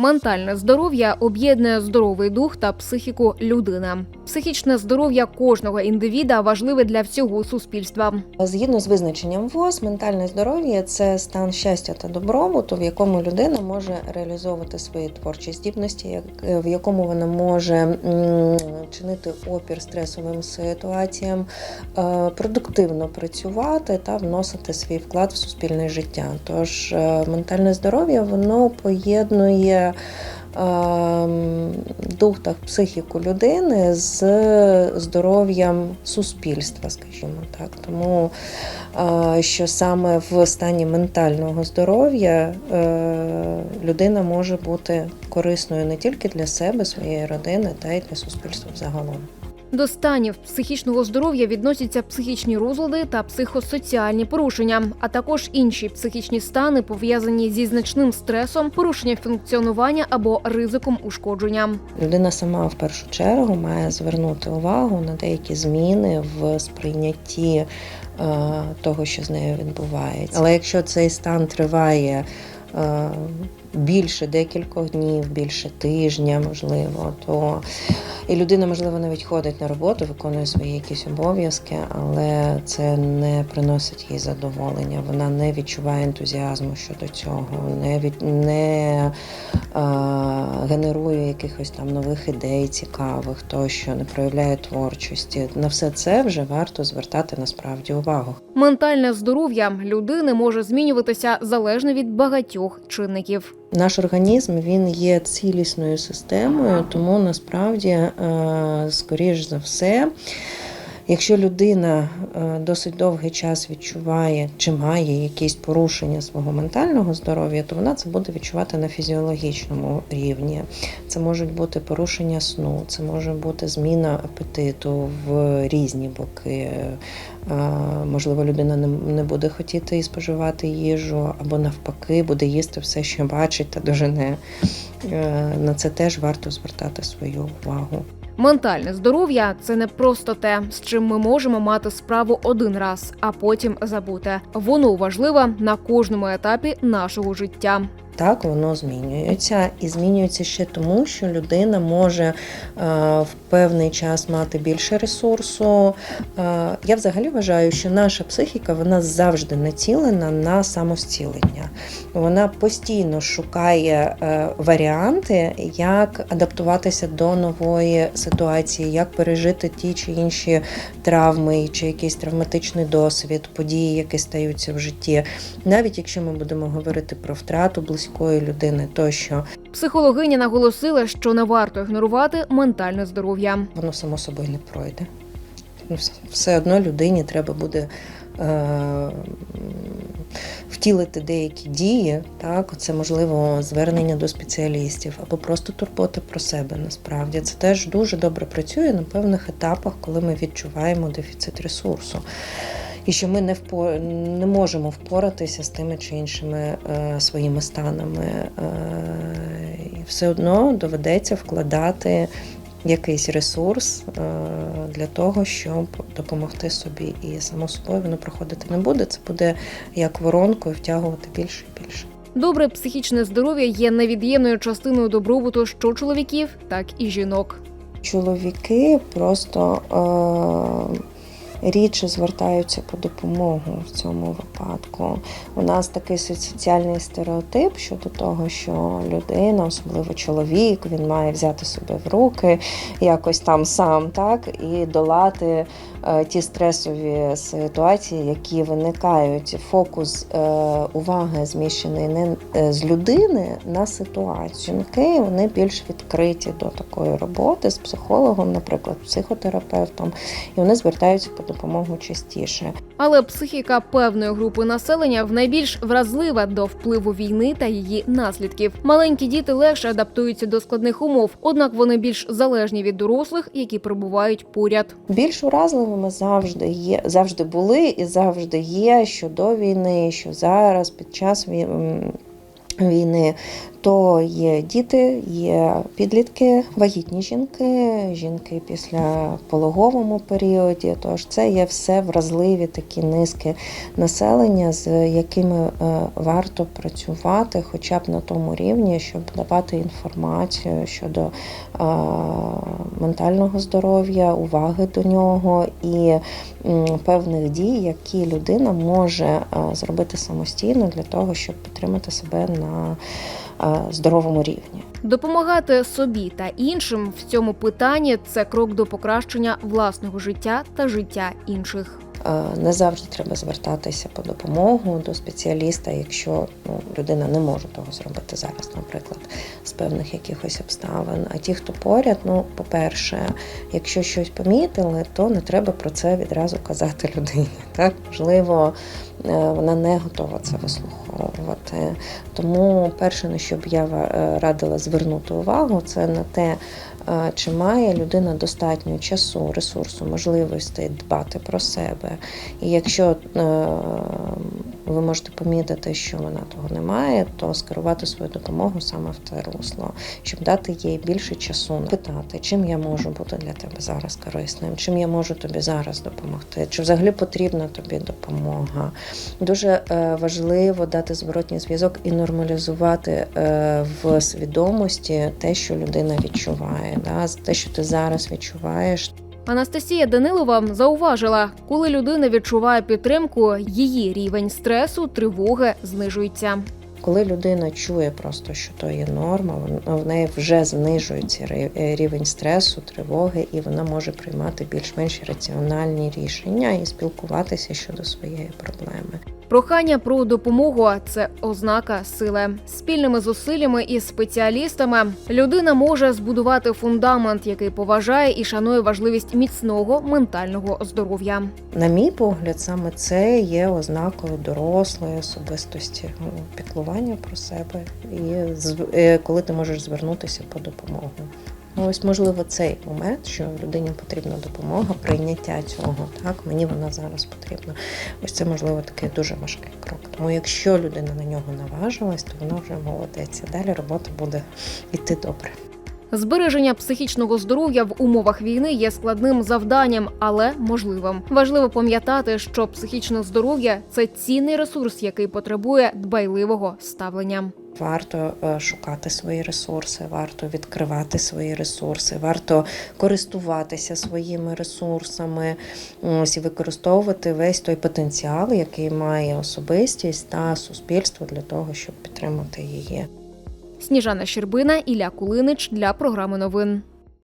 Ментальне здоров'я об'єднує здоровий дух та психіку людини. Психічне здоров'я кожного індивіда важливе для всього суспільства. Згідно з визначенням ВОЗ, ментальне здоров'я це стан щастя та добробуту, в якому людина може реалізовувати свої творчі здібності, в якому вона може чинити опір стресовим ситуаціям, е, продуктивно працювати та вносити свій вклад в суспільне життя. Тож е, ментальне здоров'я воно поєднує. Ем, Дух та психіку людини з здоров'ям суспільства, скажімо так. Тому е, що саме в стані ментального здоров'я е, людина може бути корисною не тільки для себе, своєї родини, та й для суспільства взагалом. До станів психічного здоров'я відносяться психічні розлади та психосоціальні порушення, а також інші психічні стани, пов'язані зі значним стресом, порушенням функціонування або ризиком ушкодження. Людина сама в першу чергу має звернути увагу на деякі зміни в сприйнятті е, того, що з нею відбувається. Але якщо цей стан триває е, більше декількох днів, більше тижня, можливо, то і людина, можливо, навіть ходить на роботу, виконує свої якісь обов'язки, але це не приносить їй задоволення. Вона не відчуває ентузіазму щодо цього, не від не е, генерує якихось там нових ідей, цікавих, тощо не проявляє творчості. На все це вже варто звертати насправді увагу. Ментальне здоров'я людини може змінюватися залежно від багатьох чинників. Наш організм він є цілісною системою, тому насправді, е, скоріш за все, якщо людина е, досить довгий час відчуває чи має якісь порушення свого ментального здоров'я, то вона це буде відчувати на фізіологічному рівні. Це можуть бути порушення сну, це може бути зміна апетиту в різні боки. Е, Можливо, людина не- буде хотіти і споживати їжу, або навпаки, буде їсти все, що бачить та дожене. Е, На це теж варто звертати свою увагу. Ментальне здоров'я це не просто те, з чим ми можемо мати справу один раз, а потім забути. Воно важливе на кожному етапі нашого життя. Так, воно змінюється і змінюється ще тому, що людина може е, в певний час мати більше ресурсу. Е, я взагалі вважаю, що наша психіка вона завжди націлена на самостілення. Вона постійно шукає е, варіанти, як адаптуватися до нової ситуації, як пережити ті чи інші травми, чи якийсь травматичний досвід, події, які стаються в житті. Навіть якщо ми будемо говорити про втрату близької людини, тощо Психологиня наголосила, що не варто ігнорувати ментальне здоров'я. воно само собою не пройде. Ну, Все одно людині треба буде е, втілити деякі дії, так, це можливо звернення до спеціалістів або просто турбота про себе насправді. Це теж дуже добре працює на певних етапах, коли ми відчуваємо дефіцит ресурсу. І що ми не впо... не можемо впоратися з тими чи іншими е, своїми станами. Е, і все одно доведеться вкладати якийсь ресурс е, для того, щоб допомогти собі. І само собою воно проходити не буде. Це буде як воронкою втягувати більше і більше. Добре психічне здоров'я є невід'ємною частиною добробуту що чоловіків, так і жінок. Чоловіки просто е, рідше звертаються по допомогу в цьому випадку. У нас такий соціальний стереотип щодо того, що людина, особливо чоловік, він має взяти себе в руки, якось там сам так і долати ті стресові ситуації, які виникають. Фокус е, уваги зміщений не е, з людини на ситуацію. Жінки вони більш відкриті до такої роботи з психологом, наприклад, психотерапевтом, і вони звертаються по допомогу частіше. Але психіка певної групи населення в найбільш вразлива до впливу війни та її наслідків. Маленькі діти легше адаптуються до складних умов, однак вони більш залежні від дорослих, які перебувають поряд. Більш уразливими завжди є, завжди були і завжди є що до війни, що зараз під час вій- війни. То є діти, є підлітки, вагітні жінки, жінки після пологовому періоді. Тож це є все вразливі такі низки населення, з якими е, варто працювати, хоча б на тому рівні, щоб давати інформацію щодо ментального здоров'я, уваги до нього і певних дій, які людина може е, зробити самостійно для того, щоб підтримати себе на здоровому рівні. Допомагати собі та іншим в цьому питанні це крок до покращення власного життя та життя інших. Е, Не завжди треба звертатися по допомогу до спеціаліста, якщо ну, людина не може того зробити зараз, наприклад, з певних якихось обставин. А ті, хто поряд, ну, по-перше, якщо щось помітили, то не треба про це відразу казати людині. Так, можливо, е, вона не готова це вислуховувати. Тому перше, на що б я е, радила звернути увагу, це на те, чи має людина достатньо часу, ресурсу, можливостей дбати про себе. І якщо е, ви можете помітити, що вона того не має, то скерувати свою допомогу саме в те русло, щоб дати їй більше часу питати, чим я можу бути для тебе зараз корисним, чим я можу тобі зараз допомогти, чи взагалі потрібна тобі допомога. Дуже е, важливо дати зворотній зв'язок і нормалізувати е, в свідомості те, що людина відчуває, те, що ти зараз відчуваєш. Анастасія Данилова зауважила, коли людина відчуває підтримку, її рівень стресу, тривоги знижується. Коли людина чує просто, що то є норма, вон- в неї вже знижується е, рівень стресу, тривоги, і вона може приймати більш-менш раціональні рішення і спілкуватися щодо своєї проблеми. Прохання про допомогу це ознака сили. Спільними зусиллями із спеціалістами людина може збудувати фундамент, який поважає і шанує важливість міцного ментального здоров'я. На мій погляд, саме це є ознакою дорослої особистості, ну, піклування про себе, і е, коли ти можеш звернутися по допомогу. Ось, можливо, цей момент, що людині потрібна допомога, прийняття цього. Так, мені вона зараз потрібна. Ось це, можливо, такий дуже важкий крок. Тому якщо людина на нього наважилась, то вона вже молодець. Далі робота буде йти добре. Збереження психічного здоров'я в умовах війни є складним завданням, але можливим. Важливо пам'ятати, що психічне здоров'я це цінний ресурс, який потребує дбайливого ставлення. Варто е, шукати свої ресурси, варто відкривати свої ресурси, варто користуватися своїми ресурсами, ось і використовувати весь той потенціал, який має особистість та суспільство для того, щоб підтримати її. Сніжана Щербина, Ілля Кулинич для програми новин.